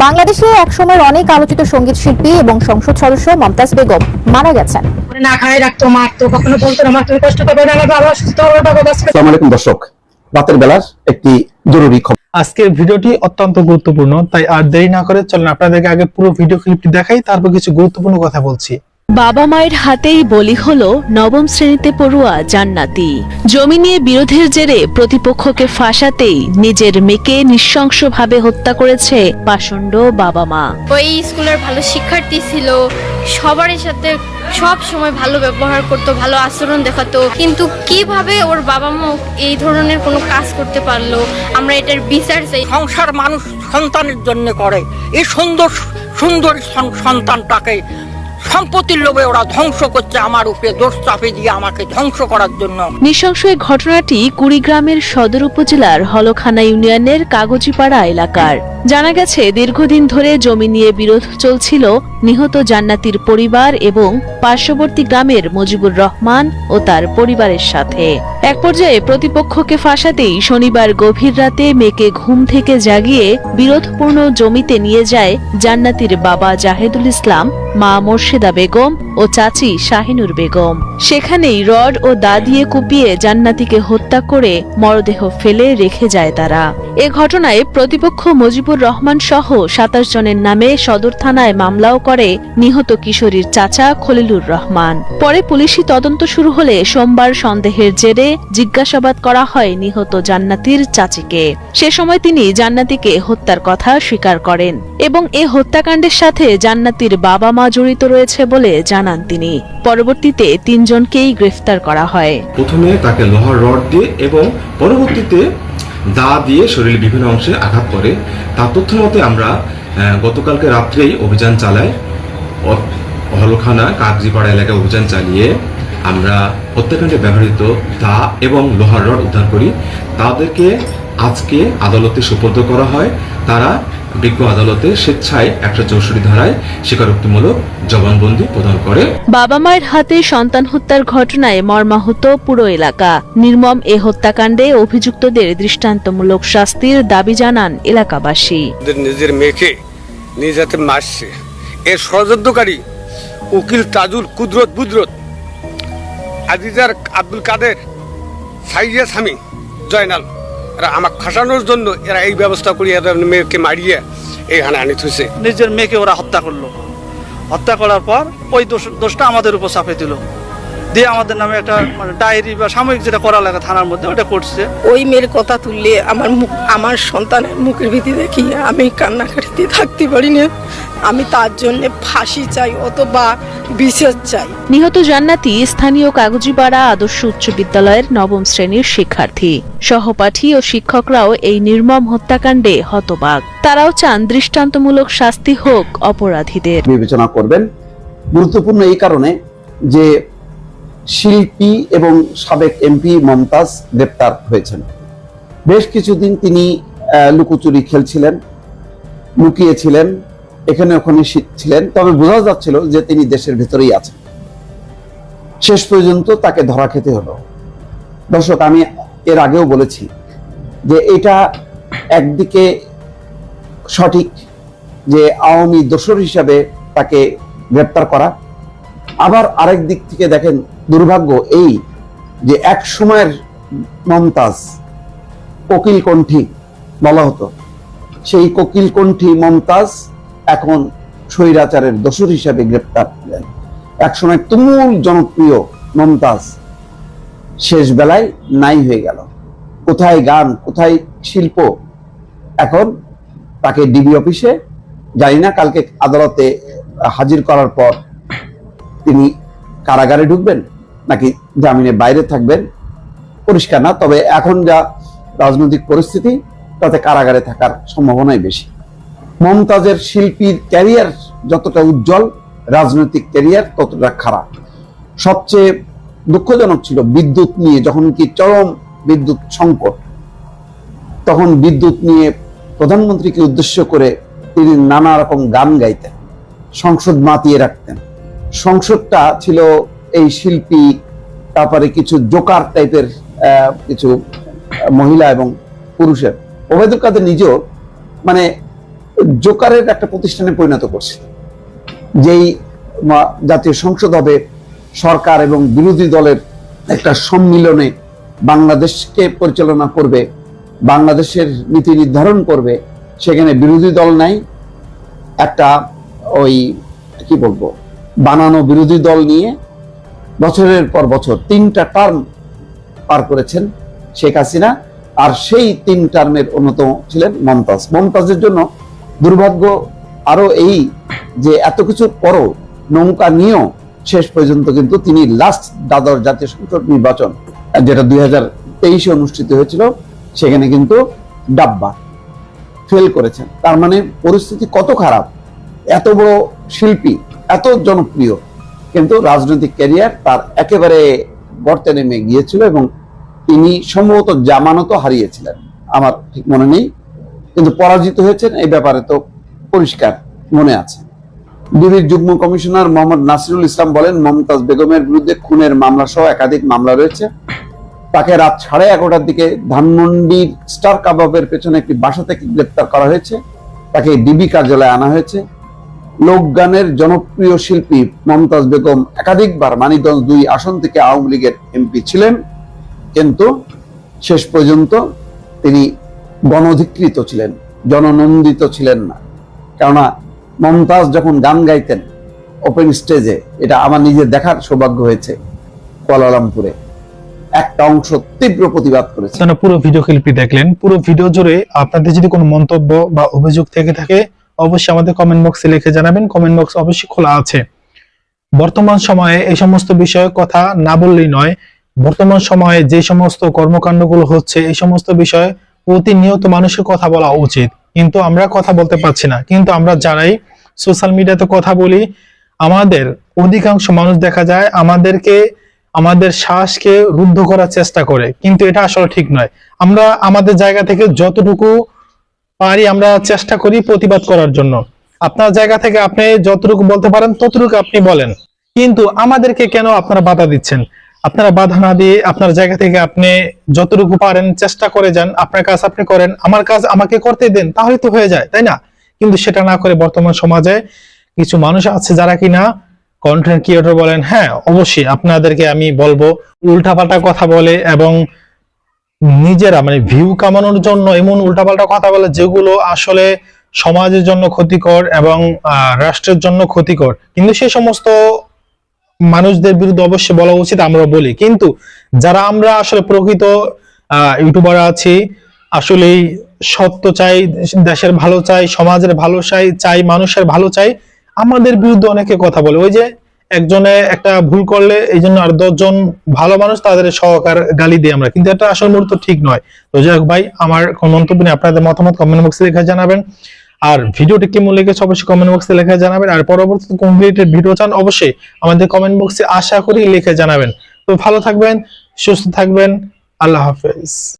বাংলাদেশে এক একসময়ের অনেক আলোচিত সংগীত শিল্পী এবং সংসদ সদস্য মমতাজ বেগম মারা গেছেন। না খায় রাখতো মারতো কখনো বলতো না তুমি কষ্ট করবে না আমার বাবা আসসালামু আলাইকুম দর্শক রাতের বেলার একটি জরুরি খবর। আজকের ভিডিওটি অত্যন্ত গুরুত্বপূর্ণ তাই আর দেরি না করে চলেন আপনাদেরকে আগে পুরো ভিডিও ক্লিপটি দেখাই তারপর কিছু গুরুত্বপূর্ণ কথা বলছি। বাবা মায়ের হাতেই বলি হলো নবম শ্রেণীতে পড়ুয়া জান্নাতি। জমি নিয়ে বিরোধের জেরে প্রতিপক্ষকে ফাঁসাতেই নিজের মেয়েকে নৃশংসভাবে হত্যা করেছে পাষণ্ড বাবা মা। ওই স্কুলের ভালো শিক্ষার্থী ছিল সবারই সাথে সব সময় ভালো ব্যবহার করতো ভালো আচরণ দেখাতো। কিন্তু কীভাবে ওর বাবা মা এই ধরনের কোনো কাজ করতে পারল? আমরা এটার বিচার চাই। সংসার মানুষ সন্তানের জন্য করে। এই সুন্দর সুন্দর সন্তানটাকে সম্পত্তির লোভে ওরা ধ্বংস করছে আমার উপরে দোষ চাপে দিয়ে আমাকে ধ্বংস করার জন্য। নৃশংস এই ঘটনাটি কুড়িগ্রামের সদর উপজেলার হলখানা ইউনিয়নের কাগজিপাড়া এলাকার। জানা গেছে, দীর্ঘদিন ধরে জমি নিয়ে বিরোধ চলছিল নিহত জান্নাতির পরিবার এবং পার্শ্ববর্তী গ্রামের মজিবুর রহমান ও তার পরিবারের সাথে। এক পর্যায়ে প্রতিপক্ষকে ফাঁসাতেই শনিবার গভীর রাতে মেয়েকে ঘুম থেকে জাগিয়ে বিরোধপূর্ণ জমিতে নিয়ে যায় জান্নাতির বাবা জাহেদুল ইসলাম, মা মোর্শেদা বেগম ও চাচি শাহিনুর বেগম। সেখানেই রড ও দা দিয়ে কুপিয়ে জান্নাতিকে হত্যা করে মরদেহ ফেলে রেখে যায় তারা। এ ঘটনায় প্রতিপক্ষ মজিবুর রহমান সহ সাতাশ জনের নামে সদর থানায় মামলাও করে নিহত কিশোরীর চাচা খলিলুর রহমান। পরে পুলিশি তদন্ত শুরু হলে সোমবার সন্দেহের জেরে জিজ্ঞাসাবাদ করা হয় নিহত জান্নাতির চাচিকে। সে সময় তিনি জান্নাতিকে হত্যার কথা স্বীকার করেন এবং এ হত্যাকাণ্ডের সাথে জান্নাতির বাবা মা জড়িত রয়েছে বলে জানান তিনি। পরবর্তীতে তিনজনকেই গ্রেফতার করা হয়। প্রথমে তাকে লোহার রড দিয়ে এবং পরবর্তীতে দা দিয়ে শরীরের বিভিন্ন অংশে আঘাত করে। তার তথ্য মতে আমরা গতকালকে রাত্রেই অভিযান চালাই। অ- হলখানা কাগজিপাড়া এলাকায় অভিযান চালিয়ে আমরা হত্যাকাণ্ডে ব্যবহৃত দা এবং লোহার রড উদ্ধার করি। তাদেরকে আজকে আদালতে সুপর্দ করা হয়। তারা বিজ্ঞ আদালতে স্বেচ্ছায় একশো চৌষট্টি ধারায় স্বীকারোক্তিমূলক জবানবন্দি প্রদান করে। বাবা মায়ের হাতে সন্তান হত্যার ঘটনায় মর্মাহত পুরো এলাকা। নির্মম এ হত্যাকাণ্ডে অভিযুক্তদের দৃষ্টান্তমূলক শাস্তির দাবি জানান এলাকাবাসী। নিজের মেয়েকে নিজ হাতে মারছে। এর ষড়যন্ত্রকারী উকিল তাজুল কুদরত বুদরত আজিজার আব্দুল কাদের সাইয়া স্বামী জয়নাল। এরা আমাকে ফাঁসানোর জন্য এরা এই ব্যবস্থা করিয়া এদের মেয়েকে মারিয়ে এই হানাহানি থুইছে নিজের মেয়েকে ওরা হত্যা করল। হত্যা করার পর ওই দোষ দোষটা আমাদের উপর চাপে দিল। দিয়ে আমাদের নামে একটা মানে ডায়েরি বা সাময়িক যেটা করা লাগে থানার মধ্যে ওটা করছে। ওই মেয়ের কথা তুললে আমার মুখ আমার সন্তানের মুখের ভীতি দেখি আমি কান্নাকাটিতে থাকতে পারি না। আমি তার জন্য ফাঁসি চাই অথবা বিশেষ চাই। নিহত জান্নাতি স্থানীয় কাগজিপাড়া আদর্শ উচ্চ বিদ্যালয়ের নবম শ্রেণির শিক্ষার্থী। সহপাঠী ও শিক্ষকরাও এই নির্মম হত্যাকাণ্ডে হতবাক। তারাও চান দৃষ্টান্তমূলক শাস্তি হোক অপরাধীদের। বিবেচনা করবেন। গুরুত্বপূর্ণ এই কারণে যে শিল্পী এবং সাবেক এমপি মমতাজ গ্রেপ্তার হয়েছেন। বেশ কিছুদিন তিনি লুকোচুরি খেলছিলেন লুকিয়েছিলেন। এখানে ওখানে ছিলেন। তবে বোঝা যাচ্ছিল যে তিনি দেশের ভেতরেই আছেন। শেষ পর্যন্ত তাকে ধরা খেতে হলো। দর্শক, আমি এর আগেও বলেছি যে এটা একদিকে সঠিক যে আওয়ামী দোসর হিসাবে তাকে গ্রেপ্তার করা। আবার আরেক দিক থেকে দেখেন দুর্ভাগ্য এই যে এক সময়ের মমতাজ কোকিল কণ্ঠী বলা হতো। সেই কোকিল কণ্ঠী মমতাজ এখন স্বৈরাচারের দোসর হিসাবে গ্রেপ্তার হলেন। একসময় তুমুল জনপ্রিয় মমতাজ শেষ বেলায় নাই হয়ে গেল। কোথায় গান, কোথায় শিল্প? এখন তাকে ডিবি অফিসে, জানি না, কালকে আদালতে হাজির করার পর তিনি কারাগারে ঢুকবেন নাকি জামিনে বাইরে থাকবেন? পরিষ্কার না, তবে এখন যা রাজনৈতিক পরিস্থিতি, তাতে কারাগারে থাকার সম্ভাবনাই বেশি। মমতাজের শিল্পীর ক্যারিয়ার যতটা উজ্জ্বল, রাজনৈতিক ক্যারিয়ার ততটা খারাপ। সবচেয়ে দুঃখজনক ছিল বিদ্যুৎ নিয়ে, যখন কি চরম বিদ্যুৎ সংকট, তখন বিদ্যুৎ নিয়ে প্রধানমন্ত্রীকে উদ্দেশ্য করে তিনি নানা রকম গান গাইতেন, সংসদ মাতিয়ে রাখতেন। সংসদটা ছিল এই শিল্পী, তারপরে কিছু জোকার টাইপের কিছু মহিলা এবং পুরুষের। ওবায়দুল কাদের নিজেও মানে জোকারের একটা প্রতিষ্ঠানে পরিণত করছে। যেই জাতীয় সংসদ হবে, সরকার এবং বিরোধী দলের একটা সম্মিলনে বাংলাদেশকে পরিচালনা করবে, বাংলাদেশের নীতি নির্ধারণ করবে, সেখানে বিরোধী দল নাই, একটা ওই, কি বলব, বানানো বিরোধী দল নিয়ে বছরের পর বছর তিনটা টার্ম পার করেছেন শেখ হাসিনা, আর সেই তিন টার্মের অন্যতম ছিলেন মমতাজ। মমতাজের জন্য দুর্ভাগ্য আরও এই যে এত কিছুর পরও নৌকা নিয়েও শেষ পর্যন্ত কিন্তু তিনি লাস্ট দ্বাদশ জাতীয় সংসদ নির্বাচন, যেটা দুই হাজার তেইশে অনুষ্ঠিত হয়েছিল, সেখানে কিন্তু ডাব্বা ফেল করেছেন। তার মানে পরিস্থিতি কত খারাপ, এত বড় শিল্পী, এত জনপ্রিয়, কিন্তু রাজনৈতিক ক্যারিয়ার তার একেবারে গর্তে নেমে গিয়েছিল এবং তিনি সম্ভবত জামানতও হারিয়েছিলেন। আমার ঠিক মনে নেই কিন্তু পরাজিত হয়েছেন, এই ব্যাপারে তো পরিষ্কার মনে আছে। ডিবির যুগ্ম কমিশনার মোহাম্মদ নাসিরুল ইসলাম বলেন, মমতাজ বেগমের বিরুদ্ধে খুনের মামলা সহ একাধিক মামলা রয়েছে। তাকে রাত সাড়ে এগারোটার দিকে ধানমন্ডির স্টার কাবাবের পেছনে একটি বাসা থেকে গ্রেপ্তার করা হয়েছে। তাকে ডিবি কার্যালয়ে আনা হয়েছে। লোকগানের জনপ্রিয় শিল্পী মমতাজ বেগম একাধিকবার মানিকগঞ্জ দুই আসন থেকে আওয়ামী লীগের এমপি ছিলেন। কিন্তু শেষ পর্যন্ত তিনি গণধিকৃত ছিলেন, জননন্দিত ছিলেন না। কেননা মমতাজ যখন গান গাইতেন ওপেন স্টেজে এটা আমার নিজের দেখার সৌভাগ্য হয়েছে কুয়ালালামপুরে। একটা অংশ তীব্র প্রতিবাদ করেছে। পুরো ভিডিও ক্লিপটি দেখলেন, পুরো ভিডিও জুড়ে আপনাদের যদি কোনো মন্তব্য বা অভিযোগ থেকে থাকে, অবশ্যই আমাদের কমেন্ট বক্সে লিখে জানাবেন। কমেন্ট বক্স অবশ্যই খোলা আছে। বর্তমান সময়ে এই সমস্ত বিষয়ে কথা না বললেই নয়, বর্তমান সময়ে যে সমস্ত কর্মকাণ্ডগুলো হচ্ছে, এই সমস্ত বিষয়ে প্রতিনিয়ত মানুষের কথা বলা উচিত। কিন্তু আমরা কথা বলতে পারছি না। কিন্তু আমরা যারাই সোশ্যাল মিডিয়াতে কথা বলি, আমাদের অধিকাংশ মানুষ দেখা যায় আমাদেরকে, আমাদের শ্বাসকে রুদ্ধ করার চেষ্টা করে। কিন্তু এটা আসলে ঠিক নয়। আমরা আমাদের জায়গা থেকে যতটুকু পারি আমরা চেষ্টা করি প্রতিবাদ করার জন্য। আপনার জায়গা থেকে আপনি যতটুকু বলতে পারেন, ততটুকু আপনি বলেন। কিন্তু আমাদেরকে কেন আপনারা বাধা দিচ্ছেন? আপনারা বাধা না দিয়ে আপনার জায়গা থেকে আপনি যতটুকু পারেন চেষ্টা করে যান, আপনার কাজ আপনি করেন, আমার কাজ আমাকে করতে দেন, তাহলে তো হয়ে যায়, তাই না? কিন্তু সেটা না করে বর্তমান সমাজে কিছু মানুষ আছে যারা কিনা কন্টেন্ট ক্রিয়েটর বলেন হ্যাঁ অবশ্যই আপনাদেরকে আমি বলব, উল্টাপাল্টা কথা বলে এবং নিজেরা মানে ভিউ কামানোর জন্য এমন উল্টাপাল্টা কথা বলে যেগুলো আসলে সমাজের জন্য ক্ষতিকর এবং রাষ্ট্রের জন্য ক্ষতিকর। কিন্তু সেই সমস্ত মানুষদের বিরুদ্ধে অবশ্যই বলা উচিত আমরা বলি। কিন্তু যারা আমরা আসলে প্রকৃত ইউটিউবার আছি, আসলেই সত্য চাই, দেশের ভালো চাই, সমাজের ভালো চাই চাই, মানুষের ভালো চাই, আমাদের বিরুদ্ধে অনেকে কথা বলে। ওই যে একজনে একটা ভুল করলে, এই জন্য আর দশজন ভালো মানুষ তাদের সহকার গালি দিই আমরা। কিন্তু এটা আসল মূলত ঠিক নয়। তো যাই ভাই, আমার কোন মন্তব্য নেই। আপনাদের মতামত কমেন্ট বক্সে লিখে জানাবেন। আর ভিডিওটি কেমন লেগেছে অবশ্যই কমেন্ট বক্সে লেখা জানাবেন। আর পরবর্তী কোন রিলেটেড ভিডিও চান, অবশ্যই আমাদের কমেন্ট বক্সে আশা করি লিখে জানাবেন। তো ভালো থাকবেন, সুস্থ থাকবেন, আল্লাহ হাফেজ।